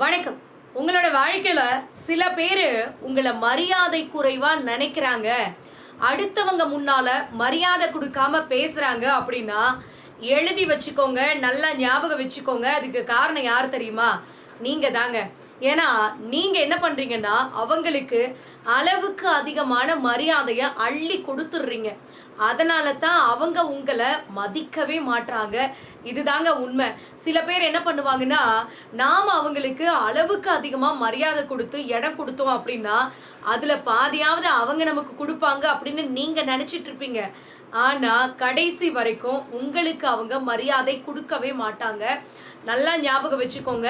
வணக்கம். உங்களோட வாழ்க்கையில சில பேர் உங்களை மரியாதை குறைவா நினைக்கிறாங்க. அடுத்தவங்க முன்னால மரியாதை கொடுக்காம பேசுறாங்க அப்படின்னா எழுதி வச்சுக்கோங்க நல்லா ஞாபகம் வச்சுக்கோங்க. அதுக்கு காரணம் யார் தெரியுமா? நீங்க தாங்க. ஏன்னா நீங்க என்ன பண்றீங்கன்னா அவங்களுக்கு அளவுக்கு அதிகமான மரியாதையை அள்ளி கொடுத்துடுறீங்க அதனால தான் அவங்க உங்களை மதிக்கவே மாட்றாங்க. இதுதாங்க உண்மை. சில பேர் என்ன பண்ணுவாங்கன்னா நாம் அவங்களுக்கு அளவுக்கு அதிகமாக மரியாதை கொடுத்து இடம் கொடுத்தோம் அப்படின்னா அதில் பாதியாவது அவங்க நமக்கு கொடுப்பாங்க அப்படின்னு நீங்கள் நினச்சிட்டு இருப்பீங்க. ஆனால் கடைசி வரைக்கும் உங்களுக்கு அவங்க மரியாதை கொடுக்கவே மாட்டாங்க. நல்லா ஞாபகம் வச்சுக்கோங்க.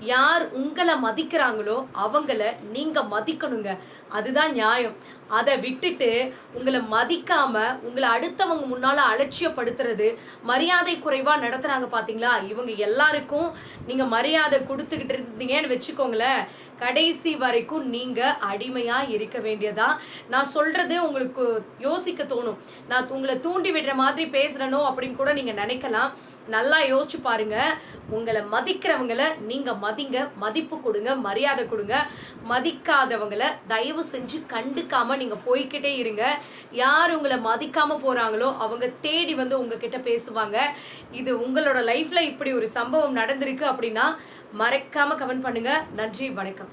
யார் உங்களை மதிக்கிறாங்களோ அவங்கள நீங்கள் மதிக்கணுங்க. அதுதான் நியாயம். அதை விட்டுட்டு உங்களை மதிக்காம உங்களை அடுத்தவங்க முன்னால் அலட்சியப்படுத்துறது மரியாதை குறைவாக நடத்துகிறாங்க பார்த்தீங்களா இவங்க எல்லாருக்கும் நீங்கள் மரியாதை கொடுத்துக்கிட்டு இருந்தீங்கன்னு வச்சுக்கோங்களேன். கடைசி வரைக்கும் நீங்க அடிமையா இருக்க வேண்டியதா? நான் சொல்றது உங்களுக்கு யோசிக்க தோணும். நான் உங்களை தூண்டி விடுற மாதிரி பேசுறனோ அப்படின்னு கூட நீங்க நினைக்கலாம். நல்லா யோசிச்சு பாருங்க. உங்களை மதிக்கிறவங்கள நீங்க மதிங்க. மதிப்பு கொடுங்க மரியாதை கொடுங்க. மதிக்காதவங்களை தயவு செஞ்சு கண்டுக்காம நீங்க போய்கிட்டே இருங்க. யார் உங்களை மதிக்காம போறாங்களோ அவங்க தேடி வந்து உங்ககிட்ட பேசுவாங்க. இது உங்களோட லைஃப்ல இப்படி ஒரு சம்பவம் நடந்திருக்கு அப்படின்னா மறக்காம கமெண்ட் பண்ணுங்க. நன்றி வணக்கம்.